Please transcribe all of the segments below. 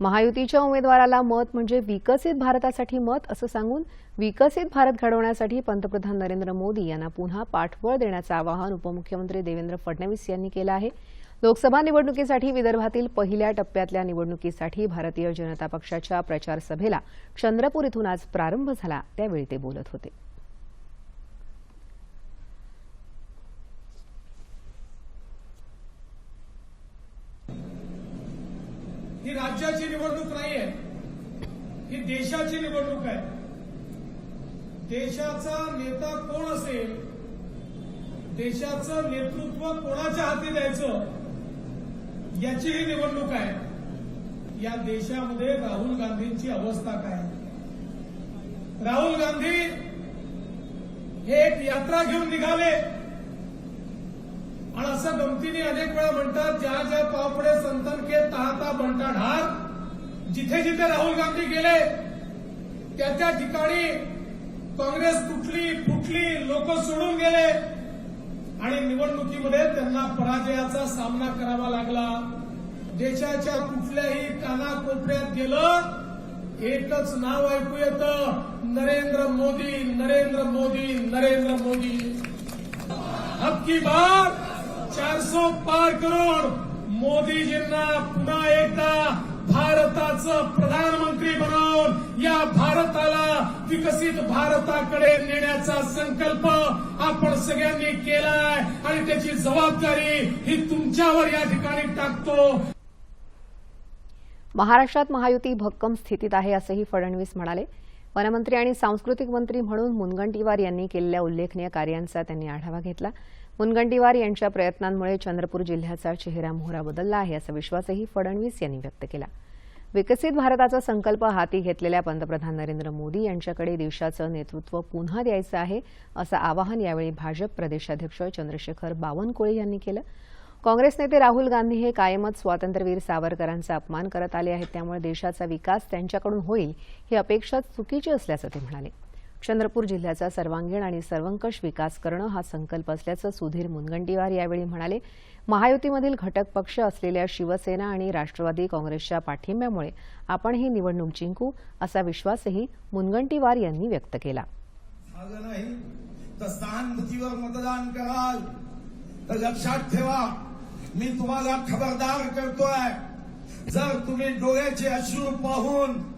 महायुतीच्या उमेदवाराला मत म्हणजे विकसित भारतासाठी मत असं सांगून विकसित भारत घडवण्यासाठी पंतप्रधान नरेंद्र मोदी यांना पुन्हा पाठबळ देण्याचं आवाहन उपमुख्यमंत्री देवेंद्र फडणवीस यांनी केलं आहे. लोकसभा निवडणुकीसाठी विदर्भातील पहिल्या टप्प्यातल्या निवडणुकीसाठी भारतीय जनता पक्षाच्या प्रचार सभेला चंद्रपूर इथून आज प्रारंभ झाला त्यावेळी ते बोलत होते. ही राज्याची निवडणूक नाहीये ही देशाची निवडणूक आहे. देशाचा नेता कोण असेल? देशाचं नेतृत्व कोणाच्या हाती द्यायचं? याची ही निवडणूक आहे. या देशामध्ये राहुल गांधींची अवस्था काय? राहुल गांधी हे एक यात्रा घेऊन निघाले. आणि असं गमतीने अनेक वेळा म्हणतात ज्या ज्या पापडे संतन के ताहता बनता ढार जिथे जिथे राहुल गांधी गेले त्या त्या ठिकाणी काँग्रेस तुटली फुटली लोक सोडून गेले. आणि निवडणुकीमध्ये त्यांना पराजयाचा सामना करावा लागला. देशाच्या कुठल्याही कानाकोपऱ्यात गेलं एकच नाव ऐकू येतं. नरेंद्र मोदी नरेंद्र मोदी नरेंद्र मोदी. अब की बार! 400 पार करोड मोदीजींना पुन्हा एकदा भारताचं प्रधानमंत्री बनवून या भारताला विकसित भारताकडे नेण्याचा संकल्प आपण सगळ्यांनी केलाय आणि त्याची जबाबदारी ही तुमच्यावर या ठिकाणी टाकतो. महाराष्ट्रात महायुती भक्कम स्थितीत आहे असंही फडणवीस म्हणाले. वनमंत्री आणि सांस्कृतिक मंत्री म्हणून मुनगंटीवार यांनी केलेल्या उल्लेखनीय कार्यांचा त्यांनी आढावा घेतला. मुनगंटीवार यांच्या प्रयत्नांमुळे चंद्रपूर जिल्ह्याचा चेहरा मोहरा बदलला आहे असा विश्वासही फडणवीस यांनी व्यक्त केला. विकसित भारताचा संकल्प हाती घेतलेल्या पंतप्रधान नरेंद्र मोदी यांच्याकडे देशाचं नेतृत्व पुन्हा द्यायचं आहे असं आवाहन यावेळी भाजप प्रदेशाध्यक्ष चंद्रशेखर बावनकुळे यांनी केलं. काँग्रेस नेते राहुल गांधी हे कायमच स्वातंत्र्यवीर सावरकरांचा अपमान करत आले आहेत त्यामुळे देशाचा विकास त्यांच्याकडून होईल ही अपेक्षा चुकीची असल्याचं ते म्हणाले. चंद्रपूर जिल्ह्याचा सर्वांगीण आणि सर्वंकष विकास करणं हा संकल्प असल्याचं सुधीर मुनगंटीवार यावेळी म्हणाले. महायुतीमधील घटक पक्ष असलेल्या शिवसेना आणि राष्ट्रवादी काँग्रेसच्या पाठिंब्यामुळे आपण ही निवडणूक जिंकू असा विश्वासही मुनगंटीवार यांनी व्यक्त केला. सहानुभूतीवर मतदान कराल. तर लक्षात ठेवा मी तुम्हाला खबरदार करतोय. जर तुम्ही डोळ्याचे अश्रू पाहून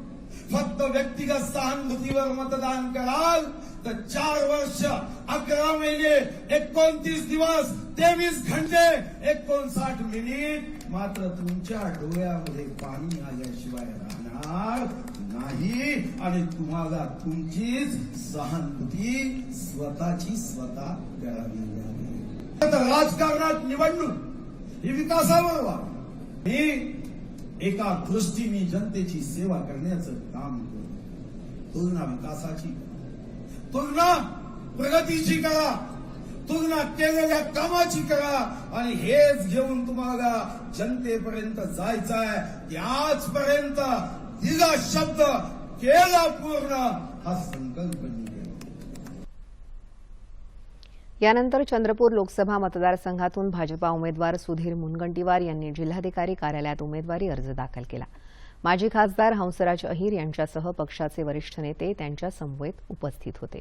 फक्त व्यक्तिगत सहानुभूतीवर मतदान कराल तर चार वर्ष अकरा महिने एकोणतीस दिवस तेवीस घंटे एकोणसाठ मिनिट मात्र तुमच्या डोळ्यामध्ये पाणी आल्याशिवाय राहणार नाही. आणि तुम्हाला तुमचीच सहानुभूती स्वतःची स्वतः करावी लागेल. आता राजकारणात निवडणूक ही विकासावर व्हावी मी एका दृष्टीने जनतेची सेवा करण्याचं काम करतो. तुलना विकासाची तुलना प्रगतीची करा. तुलना केलेल्या कामाची करा. आणि हेच घेऊन तुम्हाला जनतेपर्यंत जायचं आहे त्याचपर्यंत दिला शब्द केला पूर्ण हा संकल्प निघेल यानंतर चंद्रपूर लोकसभा मतदारसंघातून भाजपा उमेदवार सुधीर मुनगंटीवार यांनी जिल्हाधिकारी कार्यालयात उमेदवारी अर्ज दाखल केला. माजी खासदार हंसराज अहिर यांच्यासह पक्षाचे वरिष्ठ नेते त्यांच्या समवेत उपस्थित होते.